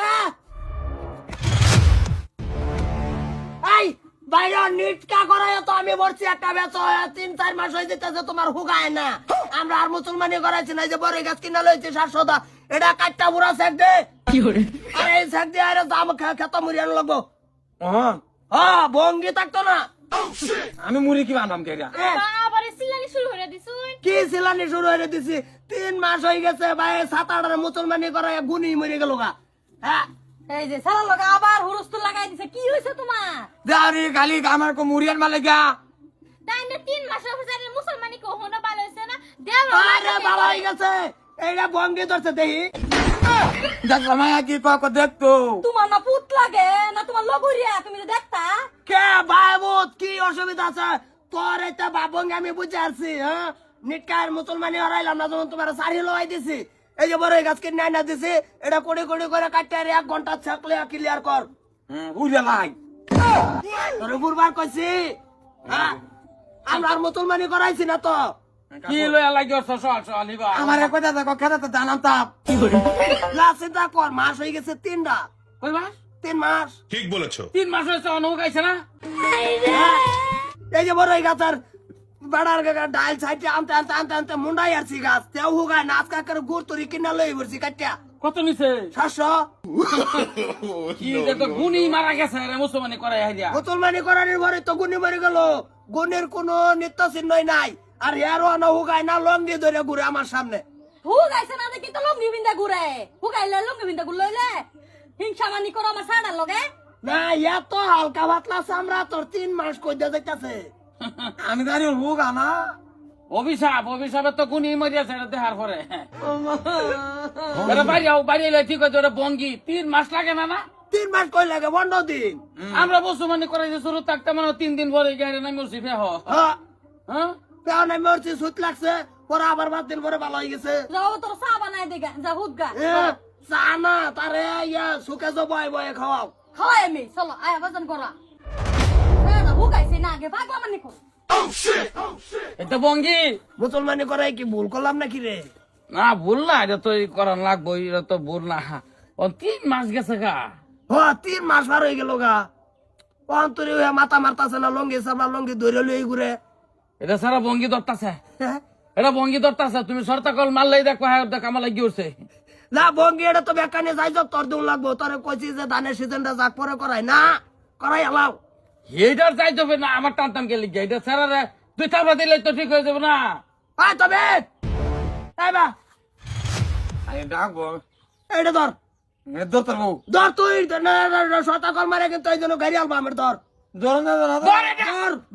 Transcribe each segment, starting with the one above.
রে! এই বাইরে নিটকা করায় তো আমি বলছি একটা বেচ তিন চার মাস হয়ে যেতেছে তোমার হুগায় না। আমরা আর মুসলমানি করাইছি না যে বড় গাছ কিনা লইছি সাতশো দা এটা কাটটা বুড়া সেক দে। আরে এই সেক দিয়ে আরে দাম খেতা মুড়িয়ান লাগবো। হ্যাঁ হ্যাঁ ভঙ্গি থাকতো না। আমি মুড়ি কি বানাম কে আবার সিলানি শুরু করে দিছুন কি সিলানি শুরু হয়ে দিছি? তিন মাস হয়ে গেছে ভাই সাত আট মুসলমানি করায় গুনি মরে গেল গা। হ্যাঁ? এই যে সারা লগা আবার হুরুস্তুল লাগাই দিছে কি হইছে তোমার? দাঁড়ি খালি আমার কো মুড়িয়ান মালে গা। দাইনে তিন মাসের পরে মুসলমানি কো হনো ভালো হইছে না? দেও আরে ভালো হয়ে গেছে। এইটা ভঙ্গি ধরছে দেখি। দেখলাম কি কক দেখতো? তোমার না পুত লাগে না তোমার লগরিয়া তুমি তো দেখতা? কে বাবুত কি অসুবিধা আছে? তোর এটা বাবঙ্গে আমি বুঝে আসছি হ্যাঁ? নিটকার মুসলমানি হারাইলাম না যখন তোমার সারি লওয়াই দিছি। এই যে বড় গাছ কিনে না দিছি এটা কোড়ি কোড়ি করে কাটতে আর এক ঘণ্টা ছাকলে ক্লিয়ার কর। লাই তোর বুড়বার কইছি হ্যাঁ আমরা আর মুসলমানি করাইছি না তো। কি লয়া লাগি সল সল নিবা আমার কথা দেখো খেতে তো। জানাম তাপ চিন্তা কর মাস হয়ে গেছে তিনটা। কই মাস? তিন মাস। ঠিক বলেছ। তিন মাস হয়েছে আইছে না? হ্যাঁ? এই যে বড় গাছের বেড়ার ডাল সাইডে আনতে আনতে আনতে আনতে মুন্ডাই আসছি গাছ তেও হুগায় নাচ কাকের গুড় তরি কিনা লই বলছি কাটিয়া কত নিছে? সাতশো। কি যে তো গুনি মারা গেছে রে মুসলমানি করে হাইয়া মুসলমানি করার পরে তো গুনি মরে গেল। গুণের কোনো নিত্য চিহ্নই নাই। আর হেয়ারও না হুগায় না লঙ্গি ধরে ঘুরে আমার সামনে। হু গাইছে না দেখি তো লঙ্গি বিন্দা ঘুরে। হু গাইলে লঙ্গি বিন্দা ঘুর লইলে। হিংসা মানি করো আমার সাড়ার লগে। না এত হালকা পাতলা চামড়া তোর তিন মাস কই দিয়ে যাইতাছে। আমি দাঁড়িয়ে হুগা না অভিশাপ অভিশাপে তো গুনি মরিয়াছে এটা দেহার পরে। বাড়ি আও বাড়ি এলে ঠিক আছে ওটা বঙ্গি। তিন মাস লাগে না না? তিন মাস কই লাগে বন্ধ দিন। আমরা মুসলমানি করাইছি শুরু থাকতে মানে তিন দিন পরে গাড়ি নাই মরছি ফেহ হ্যাঁ। হ্যাঁ? নাই মরছি সুত লাগছে পরে আবার পাঁচ দিন পরে ভালো হয়ে গেছে। যাও তোর চা বানাই দে যা হুদ গা। চা না তারে ইয়া যে বয় বয়ে খাওয়াও। খাওয়াই আমি চলো আয় বাজান করা। না আগে মানি এটা বঙ্গি। মুসলমানি করাই কি ভুল করলাম নাকি রে? না ভুল না এটা তো এই করার লাগবো এটা তো ভুল না। ও তিন মাস গেছে গা। হ তিন মাস পার হয়ে গেল গা। অন্তরে হয়ে মাথা মারতাছে না লঙ্গি সামনা লঙ্গি ধরে লই ঘুরে এটা সারা বঙ্গি ধরতাছে। হ্যাঁ? এটা বঙ্গি ধরতাছে তুমি সরতা কল মারলেই দেখো হ্যাঁ দেখ আমার লাগি উঠছে। না বঙ্গি এটা তো বেকানে যাই তোর দিন লাগবো। তোরে কইছি যে ধানের সিজনটা যাক পরে করাই না করাই আলাও এইটার চাই যাবে না আমার টানতাম লিখে এটা সারা রে দুই থাবা দিলে তো ঠিক হয়ে যাবে না। আয় তবে! এই বা আমি ডাকবো এইটা ধর। দোতর বউ। ধর তুই শতা কল মারে কিন্তু এই জন্য গাড়ি আলবা আমার ধর। ধরুন না ধর এটা।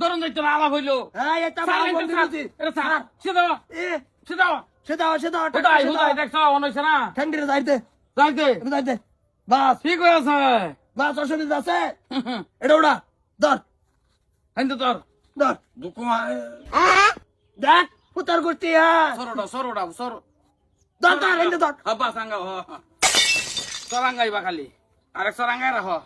ধরুন যাইতো না আলাপ হইল। হ্যাঁ এটা ছাড়, ভালো বন্ধু দিছি। এটা ছাড়। সিধা হ, এ সিধা হ। সেটা সেটা হুদাই, হুদাই, দেখছ, হইছে না? ঠান্ডিরে যাইতে যাইতে। যাইতে বাস। ঠিক বাস অসুবিধা আছে? এটা ওটা ধর হাইন্দে তোর। ধর দুকু দেখ গোষ্ঠী হ্যাঁ সরোটা, সরোটা, সরো। ধর ধর এনে ধর হ্যাঁ, বাস আঙ্গাও, হ, হ। সরাঙ্গাইবা খালি আরেক সরাঙ্গাই রাখো